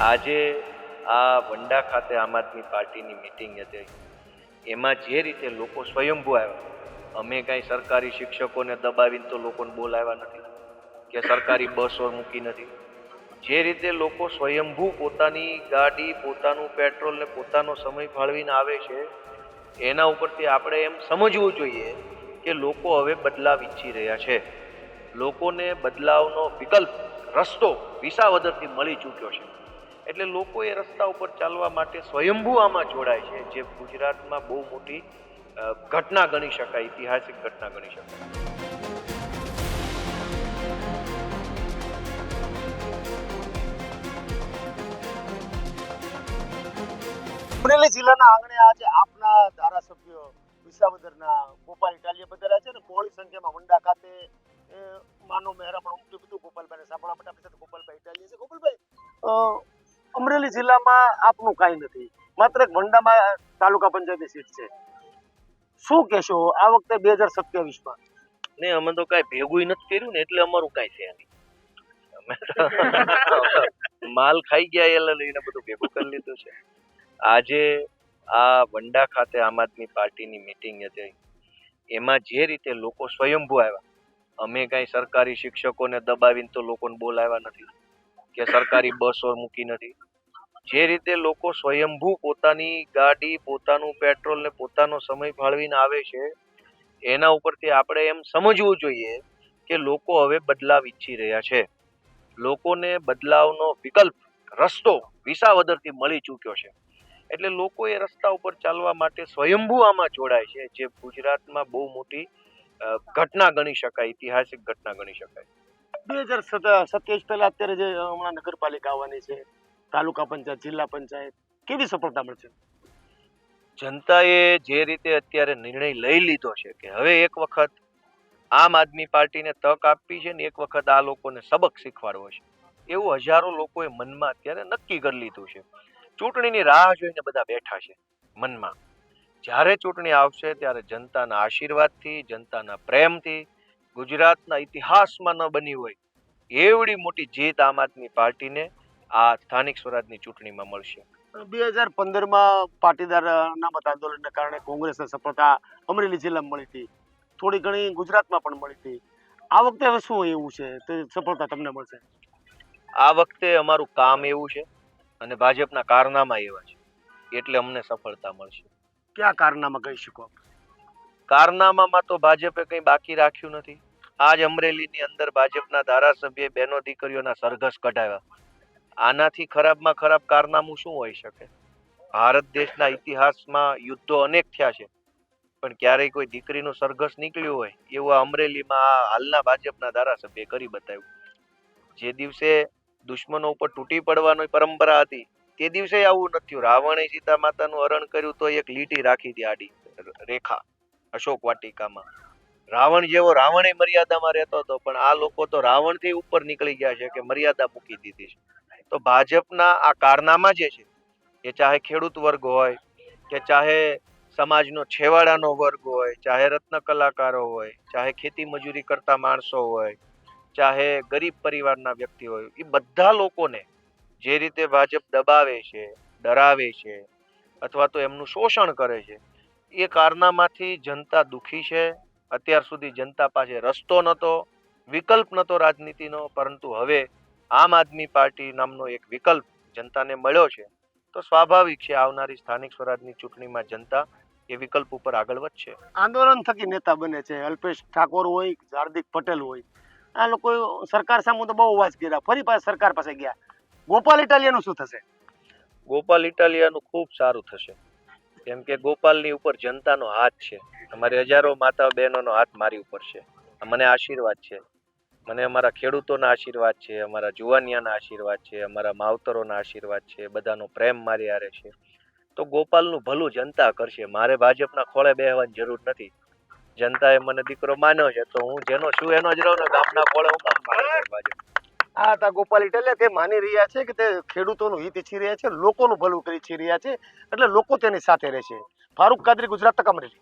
આજે આ વંડા ખાતે આમ આદમી પાર્ટીની મિટિંગ હતી. એમાં જે રીતે લોકો સ્વયંભૂ આવ્યા, અમે કાંઈ સરકારી શિક્ષકોને દબાવીને તો લોકોને બોલાવ્યા નથી, કે સરકારી બસો મૂકી નથી. જે રીતે લોકો સ્વયંભૂ પોતાની ગાડી, પોતાનું પેટ્રોલ ને પોતાનો સમય ફાળવીને આવે છે, એના ઉપરથી આપણે એમ સમજવું જોઈએ કે લોકો હવે બદલાવ ઈચ્છી રહ્યા છે. લોકોને બદલાવનો વિકલ્પ, રસ્તો વિસાવદરથી મળી ચૂક્યો છે. એટલે લોકો એ રસ્તા ઉપર ચાલવા માટે સ્વયંભૂ આમાં જોડાય છે, જે ગુજરાતમાં બહુ મોટી ઘટના ગણી શકાય, ઐતિહાસિક ઘટના ગણી શકાય. અમરેલી જિલ્લાના આંગણે આજે આપના ધારાસભ્ય વિસાવદરના ગોપાલ ઇટાલિયા પધાર્યા છે ને બહોળી સંખ્યામાં વંડા ખાતે માનો મહેરામણ ઉમટ્યું બધું ગોપાલભાઈને સાંભળવા માટે આપણી સાથે ગોપાલભાઈ ઇટાલિયા છે. ગોપાલભાઈ અમરેલી જિલ્લામાં આપનું કાંઈ નથી. માત્ર એક વંડામાં તાલુકા પંચાયતની સીટ છે. શું કહેશો? આ વખતે બે હજાર સત્યાવીસમાં. ને અમે તો કાંઈ ભેગું નથી કર્યું ને એટલે અમારું કાંઈ છે નહીં. અમે માલ ખાઈ ગયા એટલે લઈને બધું ભેગું કરી લીધું છે. આજે આ વંડા ખાતે આમ આદમી પાર્ટીની મિટિંગ હતી એમાં જે રીતે લોકો સ્વયંભૂ આવ્યા અમે કાંઈ સરકારી શિક્ષકોને દબાવીને તો લોકોને બોલાવ્યા નથી. કે સરકારી બસો મૂકી નથી જે રીતે લોકો સ્વયંભૂ પોતાની ગાડી, પોતાનું પેટ્રોલ ને પોતાનો સમય ફાળવીને આવે છે, એના ઉપરથી આપણે એમ સમજવું જોઈએ કે લોકો હવે બદલાવ ઈચ્છી રહ્યા છે. લોકોને બદલાવનો વિકલ્પ, રસ્તો વિસાવદરથી મળી ચૂક્યો છે. એટલે લોકો એ રસ્તા ઉપર ચાલવા માટે સ્વયંભૂ આમાં જોડાય છે, જે ગુજરાતમાં બહુ મોટી ઘટના ગણી શકાય, ઐતિહાસિક ઘટના ગણી શકાય. બે હજાર સત્યાવીસ પહેલા અત્યારે જે હમણાં નગરપાલિકા આવવાની છે, તાલુકા પંચાયત, જિલ્લા પંચાયત, કેવી સફળતા મળશે? જનતાએ જે રીતે અત્યારે નિર્ણય લઈ લીધો છે કે હવે એક વખત આમ આદમી પાર્ટીને તક આપવી છે ને એક વખત આ લોકોને સબક શીખવાડવો છે. એવું હજારો લોકોએ મનમાં અત્યારે નક્કી કરી લીધું છે. ચૂંટણીની રાહ જોઈને બધા બેઠા છે મનમાં. જ્યારે ચૂંટણી આવશે ત્યારે જનતાના આશીર્વાદથી, જનતાના પ્રેમથી ગુજરાતના ઇતિહાસમાં ન બની હોય એવડી મોટી જીત આમ આદમી પાર્ટીને આ સ્થાનિક સ્વરાજની ચૂંટણીમાં મળશે. બે હજાર પંદરમાં પાટીદાર અનામત આંદોલનને કારણે કોંગ્રેસને સફળતા અમરેલી જિલ્લામાં મળી હતી. થોડી ઘણી ગુજરાતમાં પણ મળી હતી. આ વખતે હવે શું એવું છે? તે સફળતા તમને મળશે? આ વખતે અમારું કામ એવું છે અને ભાજપના કારનામા એવા છે. એટલે અમને સફળતા મળશે. ક્યાં કારનામા કહી શકો કારનામામાં તો ભાજપે કંઈ બાકી રાખ્યું નથી. આજ અમરેલીની અંદર ભાજપના ધારાસભ્ય બહેનો દીકરીઓના સરઘસ કઢાવ્યા. આનાથી ખરાબમાં ખરાબ કારનામું શું હોઈ શકે? ભારત દેશના ઇતિહાસમાં યુદ્ધો અનેક થયા છે, પણ ક્યારેય કોઈ દીકરીનું સરઘસ નીકળ્યું હોય એવું આ અમરેલીમાં આ હાલના ભાજપના ધારાસભ્યએ કરી બતાવ્યું. જે દિવસે દુશ્મનો ઉપર તૂટી પડવાની પરંપરા હતી, તે દિવસે આવું નથી રાવણે સીતા માતાનું હરણ કર્યું તો એક લીટી રાખી હતી આડી, રેખા, અશોક વાટિકામાં. રાવણ જેવો રાવણે મર્યાદામાં રહેતો હતો, પણ આ લોકો તો રાવણથી ઉપર નીકળી ગયા છે કે મર્યાદા મૂકી દીધી છે. તો ભાજપના આ કારનામા જે છે, એ ચાહે ખેડૂત વર્ગ હોય, કે ચાહે સમાજનો છેવાડાનો વર્ગ હોય, ચાહે રત્ન કલાકારો હોય, ચાહે ખેતી મજૂરી કરતા માણસો હોય, ચાહે ગરીબ પરિવારના વ્યક્તિ હોય, એ બધા લોકોને જે રીતે ભાજપ દબાવે છે, ડરાવે છે, અથવા તો એમનું શોષણ કરે છે, એ કારનામાંથી જનતા દુઃખી છે અત્યાર સુધી જનતા પાસે રસ્તો નહોતો વિકલ્પ નહોતો રાજનીતિનો પરંતુ હવે આમ આદમી પાર્ટી નામનો એક વિકલ્પ જનતાને મળ્યો છે. તો સ્વાભાવિક છે આવનારી સ્થાનિક સ્વરાજની ચૂંટણીમાં જનતા એ વિકલ્પ ઉપર આગળ વધશે. આંદોલન થકી નેતા બને છે. અલ્પેશ ઠાકોર હોય હાર્દિક પટેલ હોય. આ લોકો સરકાર સામે તો બહુ અવાજ કર્યા. ફરી પાછા સરકાર પાસે ગયા. ગોપાલ ઇટાલિયાનું શું થશે? ગોપાલ ઇટાલિયાનું ખૂબ સારું થશે. કેમ કે ગોપાલની ઉપર જનતાનો હાથ છે. અમારી હજારો માતા બહેનોનો હાથ મારી ઉપર છે. મને આશીર્વાદ છે. મને અમારા ખેડૂતોના આશીર્વાદ છે, અમારા જુવાનિયાના આશીર્વાદ છે, અમારા માવતરોના આશીર્વાદ છે, બધાનો પ્રેમ મારી આરે છે. તો ગોપાલનું ભલું જનતા કરશે. મારે ભાજપના ખોળે બેહવાની જરૂર નથી. જનતાએ મને દીકરો માન્યો છે, તો હું જેનો છું એનો જ રહું ને ગામના ખોળે હું ભાજપ. આ હતા ગોપાલ ઇટાલિયા, તે માની રહ્યા છે કે તે ખેડૂતોનું હિત ઈચ્છી રહ્યા છે, લોકોનું ભલું કરી ઈચ્છી રહ્યા છે, એટલે લોકો તેની સાથે રહેશે. ફારૂક કાદરી, ગુજરાત તક અમરેલી.